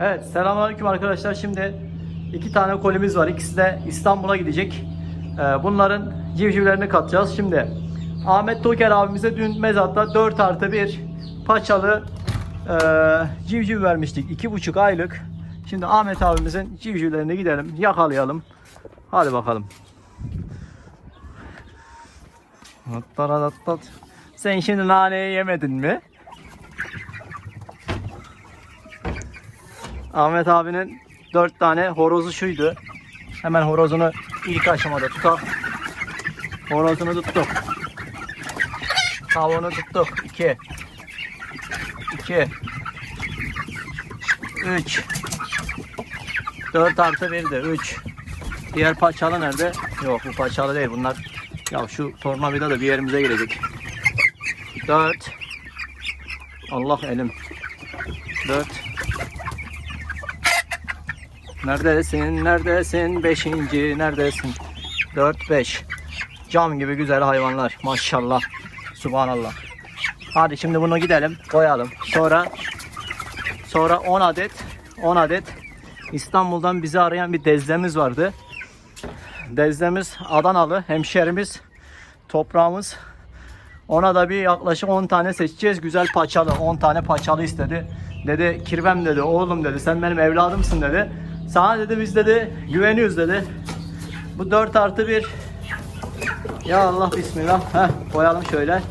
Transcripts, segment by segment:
Evet selamünaleyküm arkadaşlar. Şimdi iki tane kolimiz var. İkisi de İstanbul'a gidecek. Ee, bunların civcivlerini katacağız. Şimdi Ahmet Toker abimize dün mezatta 4 artı 1 paçalı e, civciv vermiştik. 2,5 aylık. Şimdi Ahmet abimizin civcivlerini gidelim yakalayalım. Hadi bakalım. Sen şimdi naneyi yemedin mi? Ahmet abinin dört tane horozu şuydu. Hemen horozunu ilk aşamada tutak. Horozunu tuttuk. Tavuğunu tuttuk. 2 2 3 4 artı 1'di. 3 Diğer paçalı nerede? Yok bu paçalı değil bunlar. Ya şu tornavida da bir yerimize girecek. 4 Allah elim. 4 Neredesin? Neredesin? Beşinci. Neredesin? 4 5. Cam gibi güzel hayvanlar. Maşallah. Subhanallah. Hadi şimdi bunu gidelim, koyalım. Sonra sonra 10 adet 10 adet İstanbul'dan bizi arayan bir dezdemiz vardı. Dezdemiz Adanalı, hemşerimiz, toprağımız. Ona da bir yaklaşık 10 tane seçeceğiz. Güzel paçalı. 10 tane paçalı istedi. Dedi kirvem dedi. Oğlum dedi. Sen benim evladımsın dedi. Sana dedi biz dedi güveniyoruz dedi. Bu 4 artı 1. Ya Allah bismillah. Heh, koyalım şöyle.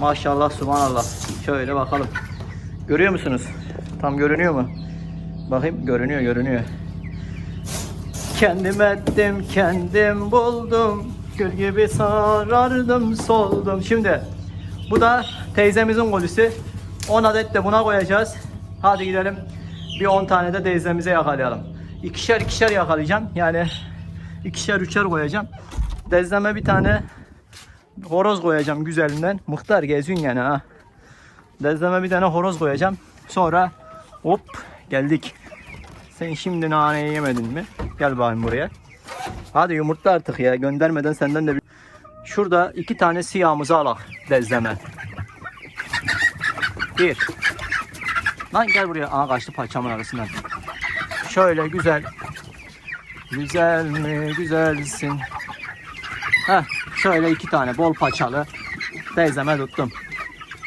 Maşallah subhanallah. Şöyle bakalım. Görüyor musunuz? Tam görünüyor mu? Bakayım görünüyor görünüyor. Kendim ettim, kendim buldum. Gül gibi sarardım, soldum. Şimdi bu da teyzemizin golüsü. 10 adet de buna koyacağız. Hadi gidelim. Bir 10 tane de teyzemize yakalayalım. İkişer ikişer yakalayacağım. Yani ikişer üçer koyacağım. Dezdeme bir tane horoz koyacağım güzelinden. Muhtar geziyorsun yani ha. Dezdeme bir tane horoz koyacağım. Sonra hop geldik. Sen şimdi naneyi yemedin mi? Gel bakayım buraya. Hadi yumurtla artık ya. Göndermeden senden de bir... Şurada iki tane siyahımızı alak dezleme. Bir. Lan gel buraya. Aa kaçtı paçamın arasından. Şöyle güzel. Güzel mi güzelsin. Heh, şöyle iki tane bol paçalı teyzeme tuttum.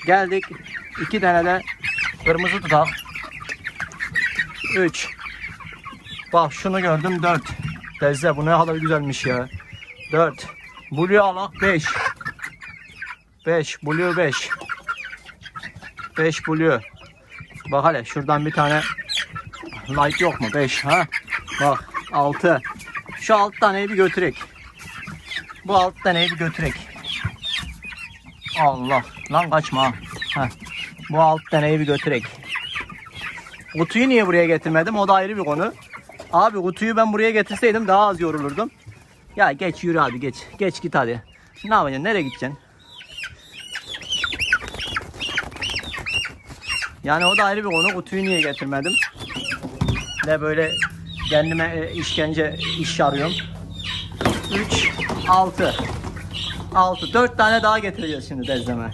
Geldik. iki tane de kırmızı tutak. Üç. Bak şunu gördüm 4. Teyze bu ne kadar güzelmiş ya. 4. Blue alak 5. 5. Blue 5. 5 blue. Bak hele şuradan bir tane light yok mu? 5 ha. Bak 6. Şu alt taneyi bir götürek. Bu alt taneyi bir götürek. Allah. Lan kaçma. ha. Bu alt taneyi bir götürek. Kutuyu niye buraya getirmedim? O da ayrı bir konu. Abi kutuyu ben buraya getirseydim daha az yorulurdum. Ya geç yürü hadi geç. Geç git hadi. Ne yapacaksın? Nereye gideceksin? Yani o da ayrı bir konu. Kutuyu niye getirmedim? De böyle kendime e, işkence iş arıyorum. 3, 6. 6. 4 tane daha getireceğiz şimdi dezdeme.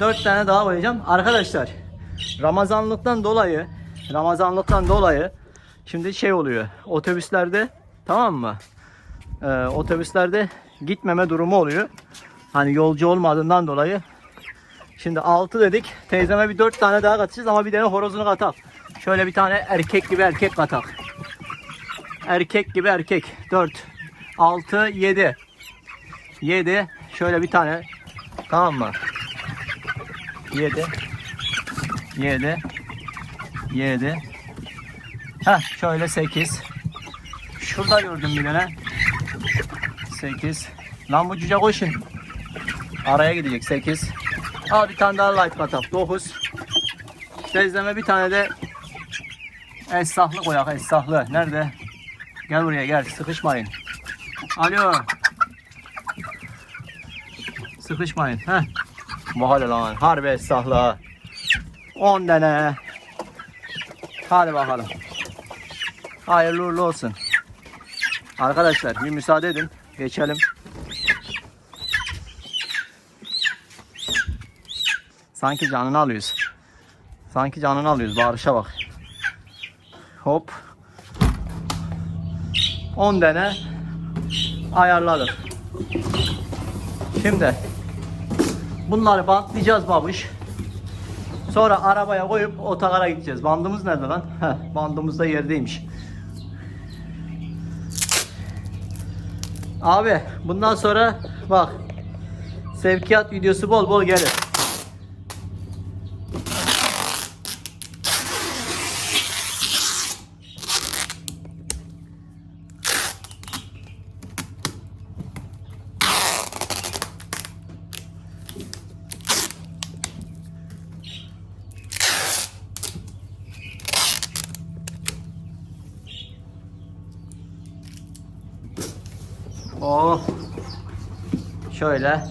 4 tane daha koyacağım. Arkadaşlar Ramazanlıktan dolayı Ramazanlıktan dolayı şimdi şey oluyor. Otobüslerde tamam mı? Ee, otobüslerde gitmeme durumu oluyor. Hani yolcu olmadığından dolayı. Şimdi 6 dedik. Teyzeme bir 4 tane daha katacağız ama bir tane horozunu katak. Şöyle bir tane erkek gibi erkek katak. Erkek gibi erkek. 4 6 7 7 şöyle bir tane. Tamam mı? 7 7 7 Heh şöyle 8 Şurada gördüm bir tane. 8 Lan bu cüce koşun Araya gidecek 8 Al bir tane daha light katak. 9 Teyzeme bir tane de Esahlı koyak esahlı Nerede? Gel buraya gel sıkışmayın Alo Sıkışmayın Heh Bu hale lan harbi esahlı ha 10 tane. Hadi bakalım. Hayırlı uğurlu olsun. Arkadaşlar bir müsaade edin. Geçelim. Sanki canını alıyoruz. Sanki canını alıyoruz. Bağırışa bak. Hop. 10 tane ayarladım. Şimdi bunları bantlayacağız babuş. Sonra arabaya koyup otogara gideceğiz. Bandımız nerede lan? Heh, bandımız da yerdeymiş. Abi bundan sonra bak sevkiyat videosu bol bol gelir. Şöyle.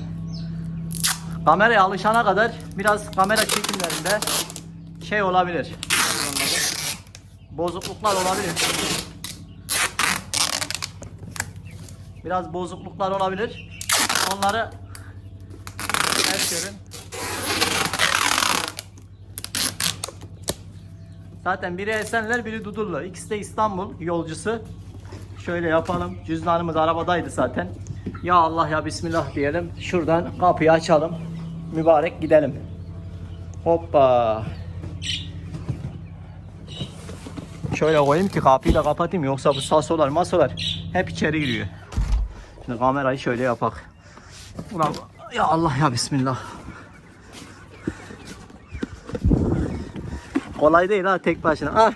Kameraya alışana kadar biraz kamera çekimlerinde şey olabilir. Bozukluklar olabilir. Biraz bozukluklar olabilir. Onları ters görün. Zaten biri Esenler, biri Dudullu. İkisi de İstanbul yolcusu. Şöyle yapalım. Cüzdanımız arabadaydı zaten. Ya Allah ya Bismillah diyelim. Şuradan kapıyı açalım. Mübarek gidelim. Hoppa. Şöyle koyayım ki kapıyı da kapatayım yoksa bu sasolar masolar hep içeri giriyor. Şimdi kamerayı şöyle yapak. Ulan ya Allah ya Bismillah. Kolay değil ha tek başına. Ah.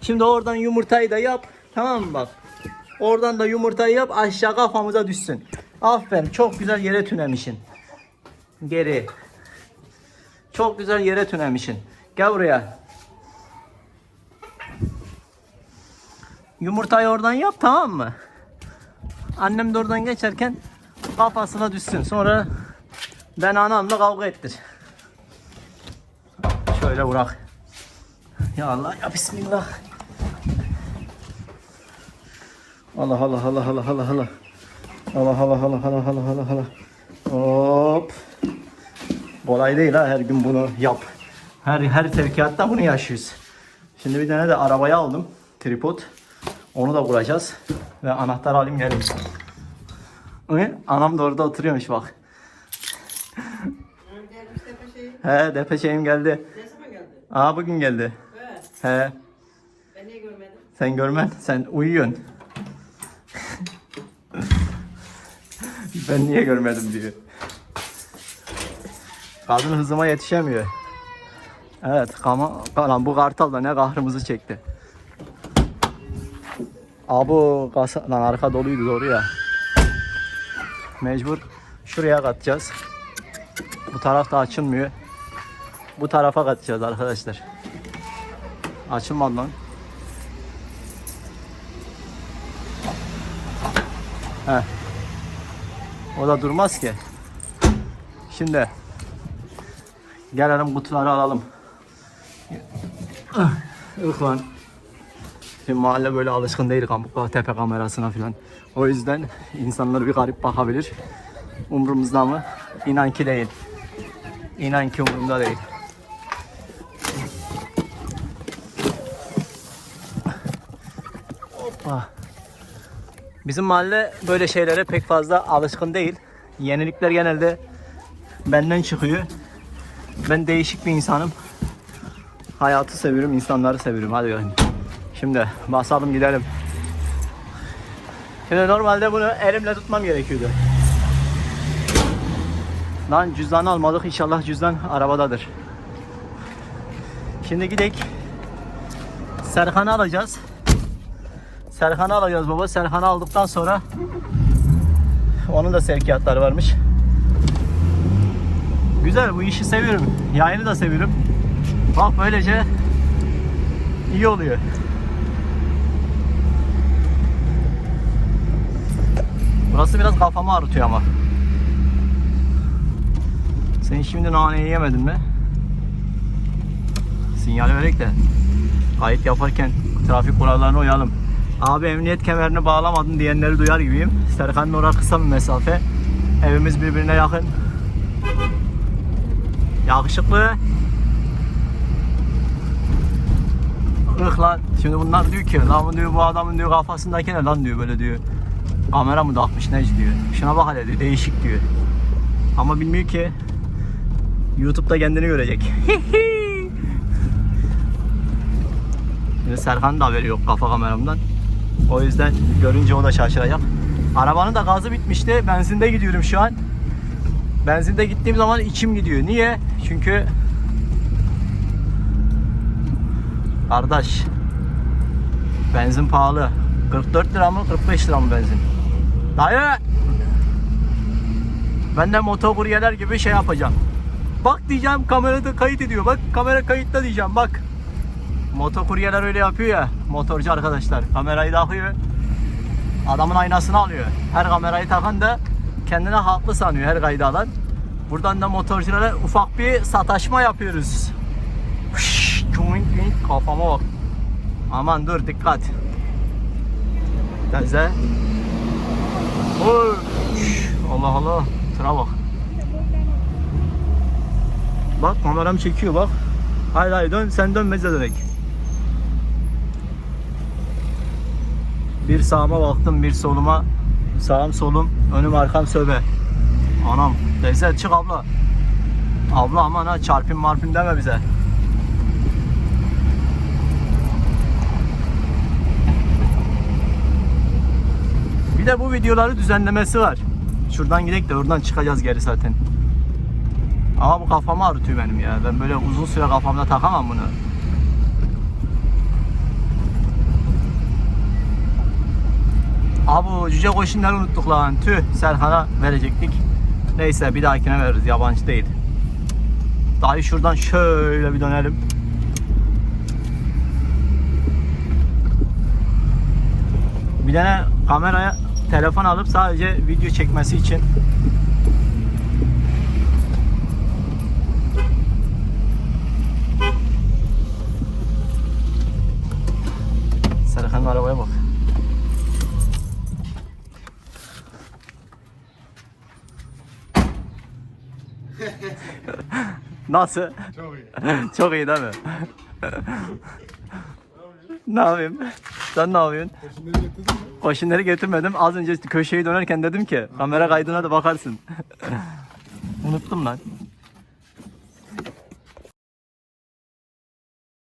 Şimdi oradan yumurtayı da yap. Tamam mı bak. Oradan da yumurtayı yap aşağı kafamıza düşsün. Aferin çok güzel yere tünemişsin. Geri. Çok güzel yere tünemişsin. Gel buraya. Yumurtayı oradan yap tamam mı? Annem de oradan geçerken kafasına düşsün. Sonra ben anamla kavga ettir. Şöyle bırak. Ya Allah ya Bismillah. Allah Allah Allah Allah Allah Allah. Allah Allah Allah Allah Allah Allah Allah. Hop. Kolay değil ha her gün bunu yap. Her her sevkiyatta bunu yaşıyoruz. Şimdi bir tane de arabaya aldım. Tripod. Onu da kuracağız. Ve anahtar alayım gelin. Hı? Anam da orada oturuyormuş bak. He depe şeyim geldi. Ne zaman geldi? Aa bugün geldi. Evet. He Ben niye görmedim? sen görmen sen uyuyorsun. Ben niye görmedim diyor. Kadın hızıma yetişemiyor. Evet, kama, lan bu kartal da ne kahrımızı çekti. Abu kasa, lan arka doluydu doğru ya. Mecbur şuraya katacağız. Bu taraf da açılmıyor. Bu tarafa katacağız arkadaşlar. Açılmadı lan. Heh. O da durmaz ki. Şimdi gelelim kutuları alalım. Ih lan. Şimdi mahalle böyle alışkın değil kamp tepe kamerasına falan. O yüzden insanlar bir garip bakabilir. Umrumuzda mı? İnan ki değil. İnan ki umurumda değil. Hoppa. Bizim mahalle böyle şeylere pek fazla alışkın değil. Yenilikler genelde benden çıkıyor. Ben değişik bir insanım. Hayatı seviyorum, insanları seviyorum. Hadi gelin. Şimdi basalım gidelim. Şimdi normalde bunu elimle tutmam gerekiyordu. Lan cüzdanı almadık. İnşallah cüzdan arabadadır. Şimdi gidelim. Serkan'ı alacağız. Serkan'ı alacağız baba. Serkan'ı aldıktan sonra onun da sevkiyatları varmış. Güzel bu işi seviyorum. Yayını da seviyorum. Bak böylece iyi oluyor. Burası biraz kafamı ağrıtıyor ama. Sen şimdi naneyi yemedin mi? Sinyal vererek de kayıt yaparken trafik kurallarına uyalım. Abi emniyet kemerini bağlamadın diyenleri duyar gibiyim. Serkan'ın orası kısa bir mesafe. Evimiz birbirine yakın. Yakışıklı. Hıh lan. Şimdi bunlar diyor ki lan diyor bu adamın diyor kafasındaki ne lan diyor böyle diyor. Kamera mı takmış ne diyor. Şuna bak hele diyor değişik diyor. Ama bilmiyor ki YouTube'da kendini görecek. Serkan'ın da haberi yok kafa kameramdan. O yüzden görünce o da şaşıracak. Arabanın da gazı bitmişti. Benzinde gidiyorum şu an. Benzinde gittiğim zaman içim gidiyor. Niye? Çünkü Kardeş Benzin pahalı 44 lira mı 45 lira mı benzin Dayı Ben de motokuryeler gibi şey yapacağım Bak diyeceğim kamerada kayıt ediyor Bak kamera kayıtta diyeceğim bak Motokuryeler öyle yapıyor ya Motorcu arkadaşlar. Kamerayı takıyor Adamın aynasını alıyor. Her kamerayı takan da kendine haklı sanıyor her kaydı alan Buradan da motorculara ufak bir sataşma yapıyoruz. Kafama bak. Aman dur dikkat. Şş, Allah Allah Tıra bak. Bak kameram çekiyor bak. Hayır hayır dön sen dön meze Bir sağıma baktım bir soluma Sağım solum önüm arkam söbe Anam teyze çık abla Abla aman ha çarpın marpın deme bize Bir de bu videoları düzenlemesi var. Şuradan gidelim de oradan çıkacağız geri zaten. Ama bu kafamı ağrıtıyor benim ya. Ben böyle uzun süre kafamda takamam bunu. Abi o cüce koşunları unuttuk lan. Tüh Serkan'a verecektik. Neyse bir dahakine veririz. Yabancı değil. Dayı şuradan şöyle bir dönelim. Bir tane kameraya telefon alıp sadece video çekmesi için Serkan'ın arabaya bak. Nasıl? Çok iyi. Çok iyi değil mi? ne yapayım? Sen ne yapıyorsun? Şimdi getirdin mi? Koşinleri getirmedim. Az önce köşeyi dönerken dedim ki kamera kaydına da bakarsın. Unuttum lan.